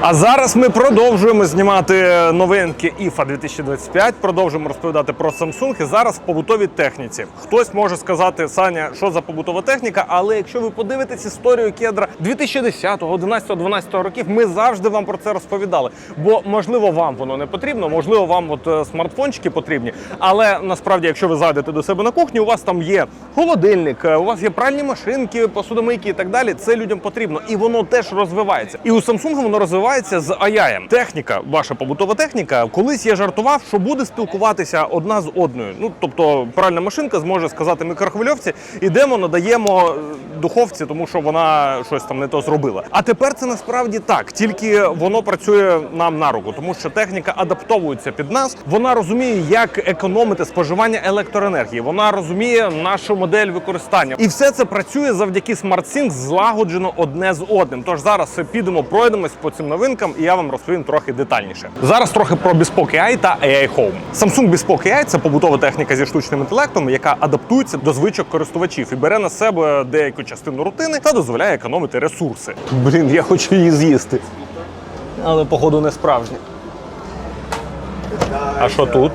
А зараз ми продовжуємо знімати новинки IFA 2025, продовжуємо розповідати про Samsung і зараз в побутовій техніці. Хтось може сказати, Саня, що за побутова техніка, але якщо ви подивитесь історію кедра 2010, 11, 12 років, ми завжди вам про це розповідали. Бо можливо вам воно не потрібно, можливо, вам от е, смартфончики потрібні. Але насправді, якщо ви зайдете до себе на кухню, у вас там є холодильник, е, у вас є пральні машинки, посудомийки і так далі. Це людям потрібно, і воно теж розвивається. І у Samsung воно розвивається з AI. Техніка, ваша побутова техніка. Колись я жартував, що буде спілкуватися одна з одною. Ну тобто, пральна машинка зможе сказати мікрохвильовці, ідемо, надаємо е, духовці, тому що вона щось там не то зробила. А тепер це насправді так, тільки воно працює нам на руку, тому що техніка адаптовується під нас. Вона розуміє, як економити споживання електроенергії. Вона розуміє нашу модель використання, і все це працює завдяки SmartSync злагоджено одне з одним. Тож зараз підемо, пройдемось по цим новинкам, і я вам розповім трохи детальніше. Зараз трохи про Bespoke AI та AI Home. Samsung Bespoke AI – це побутова техніка зі штучним інтелектом, яка адаптується до звичок користувачів і бере на себе деяку частину рутини та дозволяє економити ресурси. Блін, я хочу її з'їсти. Але походу не справжня. А що тут?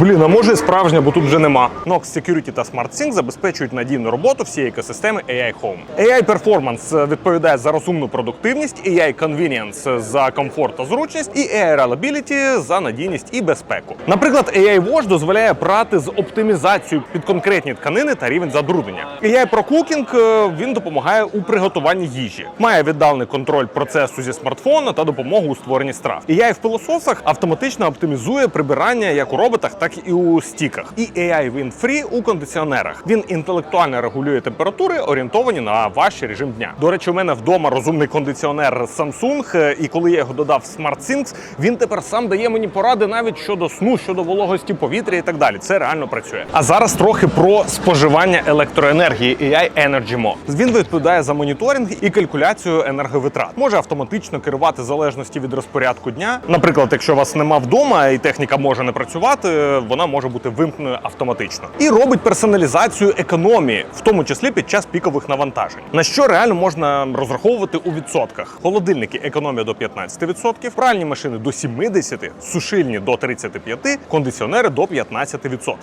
Блін, а може і справжня, бо тут вже нема. Nox Security та SmartSync забезпечують надійну роботу всієї екосистеми AI Home. AI Performance відповідає за розумну продуктивність, AI Convenience за комфорт та зручність, і AI Reliability за надійність і безпеку. Наприклад, AI Wash дозволяє прати з оптимізацією під конкретні тканини та рівень забруднення. AI Pro Cooking е, він допомагає у приготуванні їжі, має віддалений контроль процесу зі смартфона та допомогу у створенні страв. AI в пилососах автоматично оптимізує прибирання як у роботах, так і у стіках. І AI Wind Free у кондиціонерах. Він інтелектуально регулює температури, орієнтовані на ваш режим дня. До речі, у мене вдома розумний кондиціонер Samsung, і коли я його додав в SmartSync, він тепер сам дає мені поради навіть щодо сну, щодо вологості повітря і так далі. Це реально працює. А зараз трохи про споживання електроенергії AI Energy Mode. Він відповідає за моніторинг і калькуляцію енерговитрат. Може автоматично керувати залежності від розпорядку дня. Наприклад, якщо вас нема вдома і техніка може не працювати, вона може бути вимкнена автоматично і робить персоналізацію економії, в тому числі під час пікових навантажень. На що реально можна розраховувати у відсотках? Холодильники економія до 15%, пральні машини до 70%, сушильні до 35%, кондиціонери до 15%.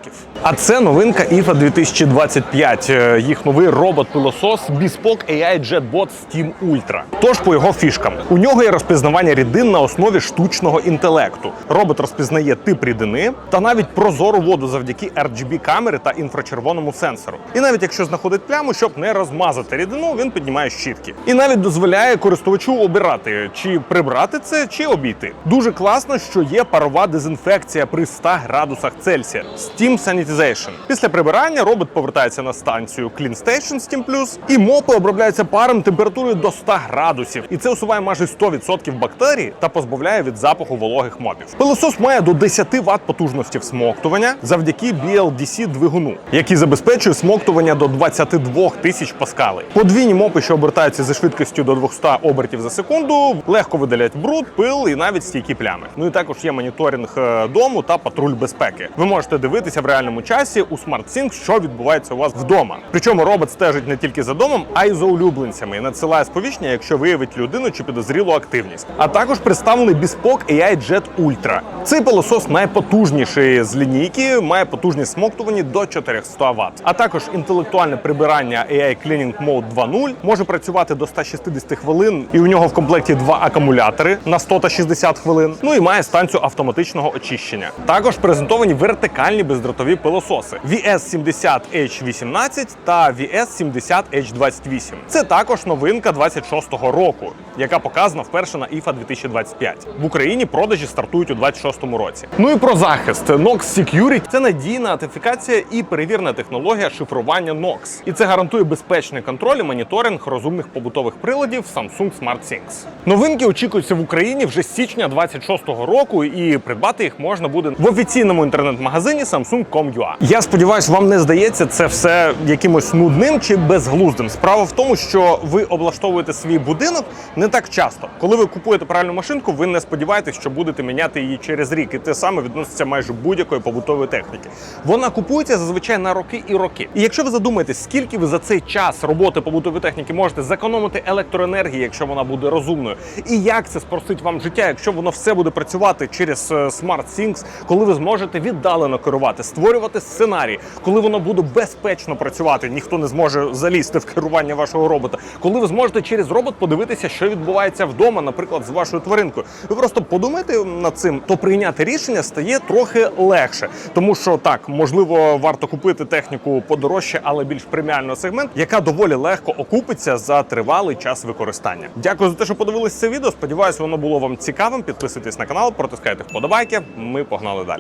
А це новинка IFA 2025. Е, Їх новий робот-пилосос Bespoke AI JetBot Steam Ultra. Тож по його фішкам у нього є розпізнавання рідин на основі штучного інтелекту. Робот розпізнає тип рідини та навіть прозору воду завдяки RGB камери та інфрачервоному сенсору. І навіть якщо знаходить пляму, щоб не розмазати рідину, він піднімає щітки. І навіть дозволяє користувачу обирати, чи прибрати це, чи обійти. Дуже класно, що є парова дезінфекція при 100 градусах Цельсія Steam Sanitization. Після прибирання робот повертається на станцію Clean Station Steam Plus, і мопи обробляються паром температурою до 100 градусів. І це усуває майже 100% бактерій та позбавляє від запаху вологих мопів. Пилосос має до 10 Вт потужності всмоктування завдяки BLDC двигуну, який забезпечує смоктування до 22 тисяч паскалей. Подвійні мопи, що обертаються зі швидкістю до 200 обертів за секунду, легко видаляють бруд, пил і навіть стійкі плями. Ну і також є моніторинг е, дому та патруль безпеки. Ви можете дивитися в реальному часі у SmartSync, що відбувається у вас вдома. Причому робот стежить не тільки за домом, а й за улюбленцями і надсилає сповіщення, якщо виявить людину чи підозрілу активність. А також представлений Bespoke AI Jet Ultra. Цей пилосос найпотужніший з лінійки, має потужність смоктування до 400 Вт. А також інтелектуальне прибирання AI Cleaning Mode 2.0 може працювати до 160 хвилин, і у нього в комплекті два акумулятори на 100 та 60 хвилин. Ну і має станцію автоматичного очищення. Також презентовані вертикальні бездротові пилососи VS70H18 та VS70H28. Це також новинка 26-го року, яка показана вперше на IFA 2025. В Україні продажі стартують у 26-му році. Ну і про захист Nox Security – це надійна аутентифікація і перевірна технологія шифрування NOx. І це гарантує безпечний контроль і моніторинг розумних побутових приладів Samsung SmartThings. Новинки очікуються в Україні вже з січня 26-го року, і придбати їх можна буде в офіційному інтернет-магазині Samsung.com.ua. Я сподіваюся, вам не здається це все якимось нудним чи безглуздим. Справа в тому, що ви облаштовуєте свій будинок не так часто. Коли ви купуєте пральну машинку, ви не сподіваєтесь, що будете міняти її через рік. І те саме відноситься майже будь будь-якої побутової техніки. Вона купується зазвичай на роки і роки. І якщо ви задумаєтесь, скільки ви за цей час роботи побутової техніки можете зекономити електроенергії, якщо вона буде розумною, і як це спростить вам життя, якщо воно все буде працювати через е, SmartThings, коли ви зможете віддалено керувати, створювати сценарії, коли воно буде безпечно працювати, ніхто не зможе залізти в керування вашого робота, коли ви зможете через робот подивитися, що відбувається вдома, наприклад, з вашою тваринкою. Ви просто подумайте над цим, то прийняти рішення стає трохи легше, тому що так можливо варто купити техніку подорожче, але більш преміального сегмент, яка доволі легко окупиться за тривалий час використання. Дякую за те, що подивилися це відео. Сподіваюсь, воно було вам цікавим. Підписуйтесь на канал, протискайте вподобайки. Ми погнали далі.